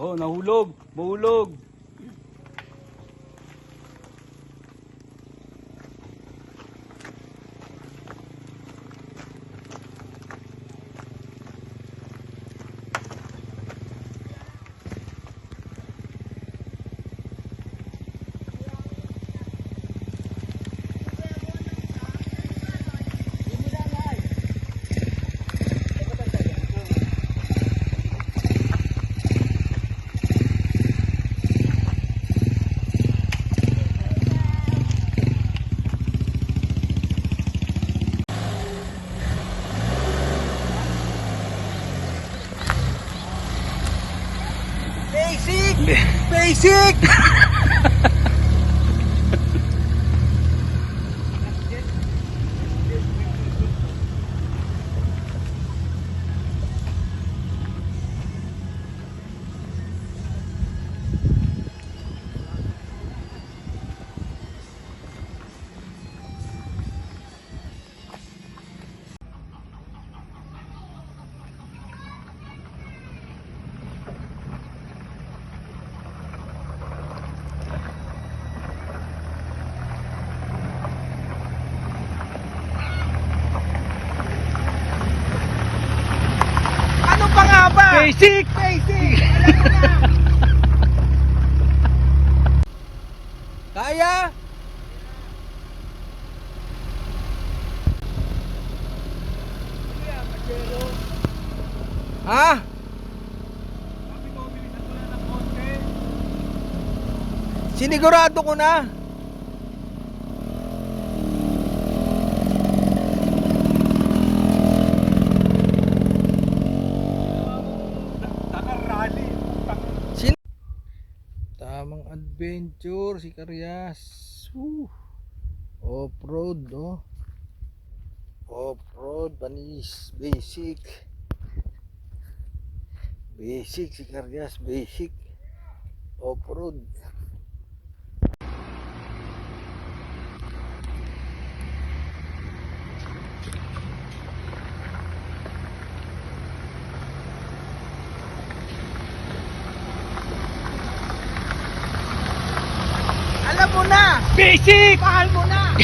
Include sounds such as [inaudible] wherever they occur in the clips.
Oh, nahulog. Mahulog. Basic! [laughs] Basic! Basic! Kaya? Ha? Sinigurado ko na. Adventure si Karyas. Off-road, oh. Off-road, panis, basic. Basic si Karyas, basic. Off-road. Alam mo Basic! Mahal mo na!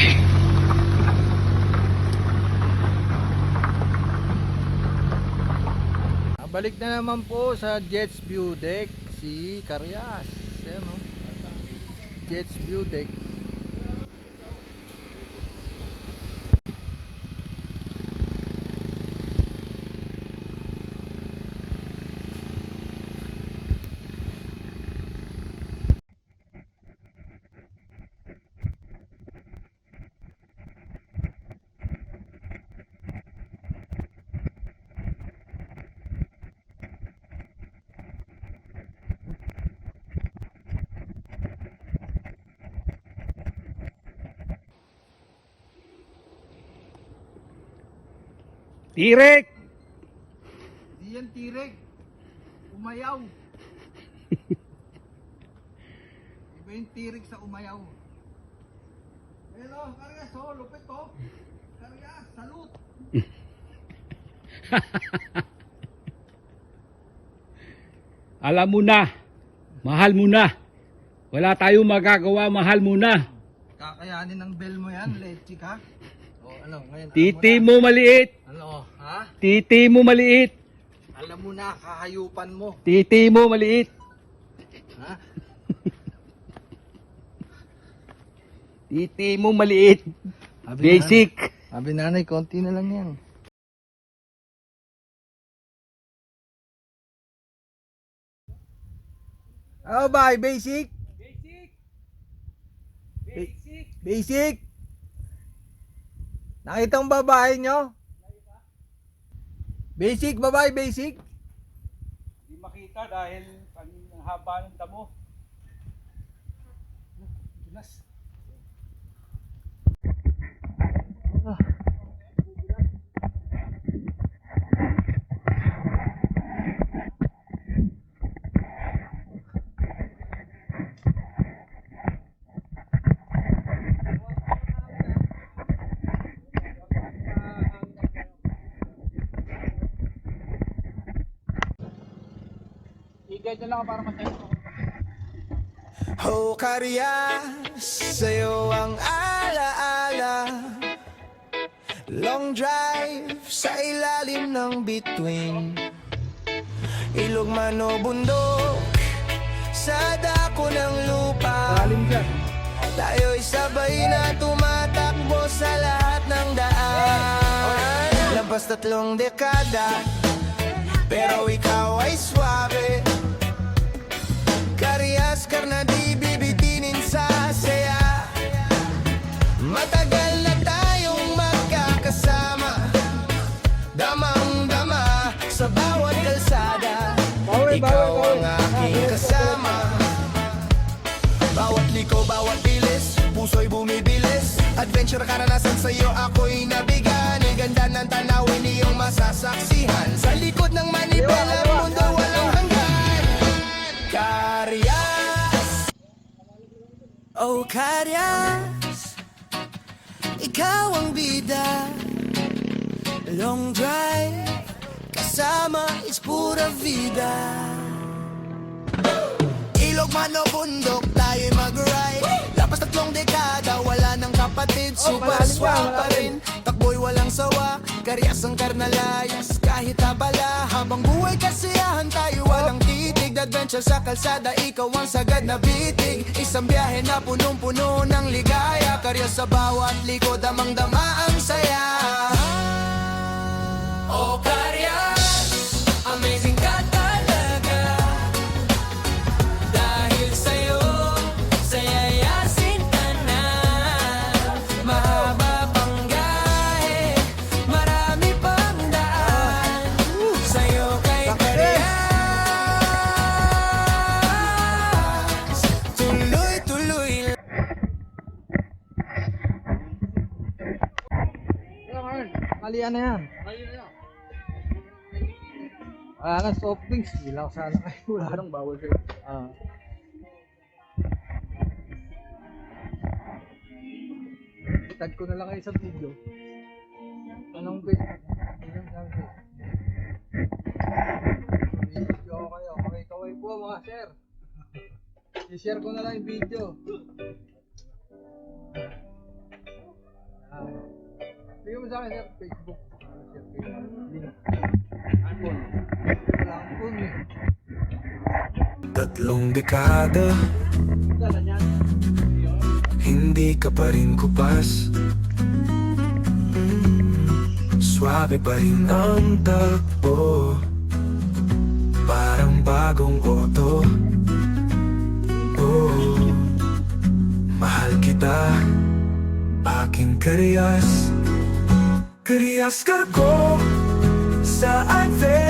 Balik na naman po sa Jets View Deck si Karyas. Ayan o. Jets View Deck. Tirek! Di yan tirek. Umayaw. [laughs] Iba yung tirik sa umayaw. Hello, Karyas oh, lupit oh. Karyas, salute. [laughs] Alam mo na. Mahal mo na. Wala tayong magagawa. Mahal mo na. Kakayanin ng bell mo yan, leche ka. Ano, ngayon Titi mo mo maliit. na. Ano, ha? Titi mo maliit. Alam mo na, kahayupan mo. Titi mo maliit. Ha? [laughs] Titi mo maliit. Sabi Basic. Na, sabi nanay, konti na lang yan. Oh, bye, basic. Basic. Basic. Basic. Nakita ang babae nyo? Basic, babae, basic. Hindi makita dahil ang haba ng damo. Dulas. Diyan lang para masaya. Oh, Karyas, sa'yo ang alaala. Long drive sa ilalim ng bituin. Ilog man o bundok Sa dako ng lupa. Tayo'y sabay na tumatakbo sa lahat ng daan. Lampas tatlong dekada Pero ikaw ay swabe Kar na di bibitinin sa saya Matagal na tayong magkakasama. Damang dama sa bawat kalsada. Ikaw ang aking kasama. Bawat liko, bawat bilis Puso'y bumibilis. Adventure karanasan sa'yo ako'y nabigan Ang ganda ng tanawin iyong masasaksihan. Sa likod ng manibel ang mundo Oh Karyas. Ikaw ang bida. Long drive. Kasama is pura vida. Ilog man o bundok, tayo'y mag-ride. Lapas tatlong dekada, wala nang kapatid. Swak yan, pa rin. Takbo'y walang sawa, karyas ang karnalayas Kahit abala, habang buhay kasiyahan Tayo walang titig, adventure sa kalsada Ikaw ang sagad na bitig. Isang biyahe na punong-puno ng ligaya. Karyas sa bawat likod, damang-dama ang saya. Oh, karyas, amazing malian na yan. Wala na soft drinks. Bilang sana kayo. [laughs] Wala nang bawal sa'yo. Ah. Tag ko na lang kayo sa video. Anong Facebook? Anong sabi ko? Video ko kayo. Kaway-kaway po mga sir. [laughs] I-share ko na lang yung video. Ah. Bigyan mo sa akin, sir, Facebook. IPhone. Wala akong phone eh. Tatlong dekada. Hindi ka pa rin kupas Suabe pa rin ang takbo Parang bagong auto Oh, mahal kita Aking karyas Karyas ka ko Sa adventure